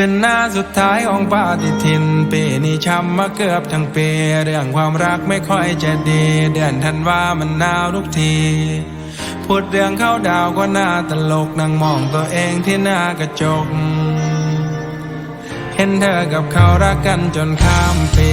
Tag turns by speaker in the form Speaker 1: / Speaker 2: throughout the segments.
Speaker 1: เป็นหน้าสุดท้ายของปาฏิทิน ปีนี้ช้ำมาเกือบทั้งปี เรื่องความรักไม่ค่อยจะดี เดือนธันวามันหนาวทุกที พูดเรื่องเข้าดาวก็น่าตลกนั่งมองตัวเองที่หน้ากระจก เห็นเธอกับเขารักกันจนข้ามปี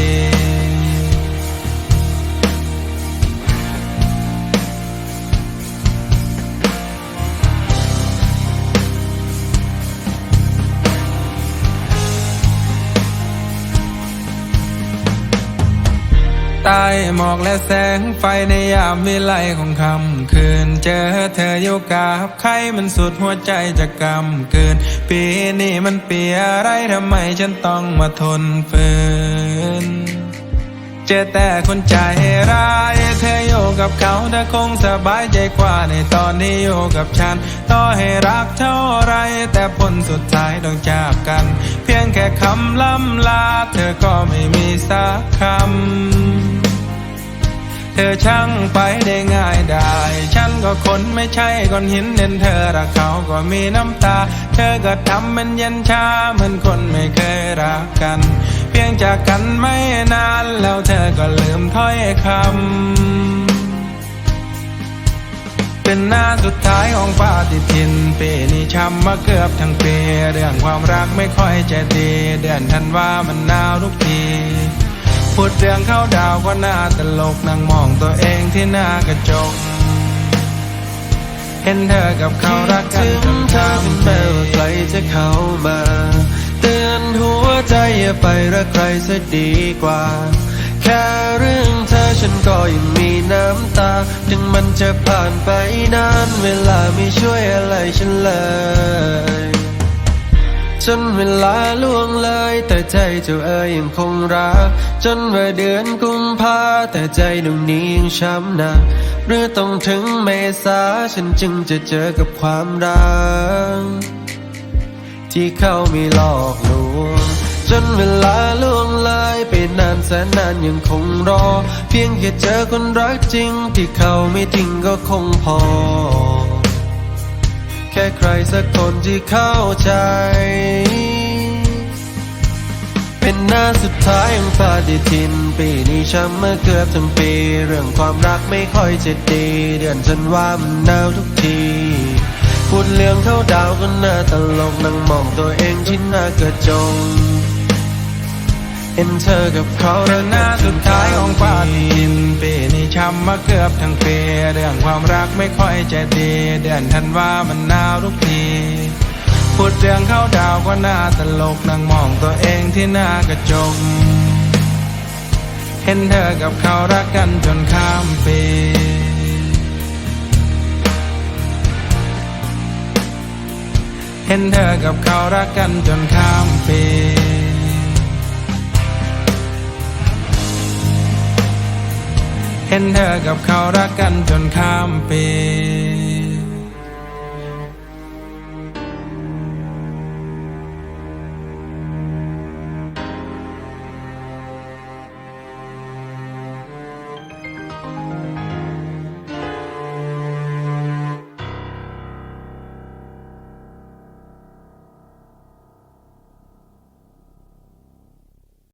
Speaker 1: ใต้หมอกและแสงไฟในยามวิไลของคำคืน เจอเธออยู่กับใครมันสุดหัวใจจะกำเกินปีนี้มันเปียอะไรทำไมฉันต้องมาทนฝืน เจอแต่คนใจร้ายเธออยู่กับเขาเธอคงสบายใจกว่าในตอนที่อยู่กับฉัน ต่อให้รักเท่าไร แต่ผลสุดท้ายต้องจากกัน เพียงแค่คำล่ำลา เธอก็ไม่มีสักคำเธอช่างไปได้ง่ายได้ ฉันก็คนไม่ใช่ก้อนหินเด่นเธอรักเขาก็มีน้ำตา เธอก็ทำมันเย็นชาเหมือนคนไม่เคยรักกัน พียงจากกันไม่นาน แล้วเธอก็ลืมถ้อยคำ เป็นหน้าสุดท้ายของปาฏิทินปีนี้ช้ำมาเกือบทั้งปีเรื่องความรักไม่ค่อยจะดี เดือนธันวามันหนาวทุกทีพูดเรื่องเข้าดาวก็น่าตลกนั่งมองตัวเองที่หน้ากระจก เห็นเธอกับเขารักกัน
Speaker 2: ถึ
Speaker 1: จ
Speaker 2: ง
Speaker 1: น
Speaker 2: เธอ
Speaker 1: ข้าม
Speaker 2: ถึง
Speaker 1: ปี
Speaker 2: แม้ว่าใครจะเข้ามา ยไปรักใครซะดีกว่า แค่เรื่องเธอฉันก็ยังมีน้ำตา ถึงมันจะผ่านไปนานเวลาไม่ช่วยอะไรฉันเลยจนเวลาล่วงเลย แต่ใจเจ้าเอ๋ยยังคงรัก จนว่าเดือนกุมภาแต่ใจดวงนี้ยังช้ำหนักหรือต้องถึงเมษาฉันจึงจะเจอกับความรักที่เขาไม่หลอกลวง จนเวลาล่วงเลยไปนานแสนนานยังคงรอ เพียงแค่เจอคนรักจริง ที่เขาไม่ทิ้งก็คงพอ แค่ใครสักคนที่เข้าใจ เป็นหน้าสุดท้ายของปาฏิทิน ปีนี้ช้ำมาเกือบทั้งปี เรื่องความรักไม่ค่อยจะดี เดือนฉันว่ามันหนาวทุกทีพูดเรื่องเข้าดาวก็น่าตลกนั่งมองตัวเองที่หน้ากระจก เห็นเธอกับเขา
Speaker 1: เป็นหน้าสุดท้ายของปาฏิทินปีนี้ช้ำมาเกือบทั้งปีเรื่องความรักไม่ค่อยจะดีเดือนธันวามันหนาวทุกทีพูดเรื่องเข้าดาวก็น่าตลกนั่งมองตัวเองที่หน้ากระจกเห็นเธอกับเขารักกันจนข้ามปีเห็นเธอกับเขารักกันจนข้ามปี เห็นเธอกับเขารักกันจนข้ามปี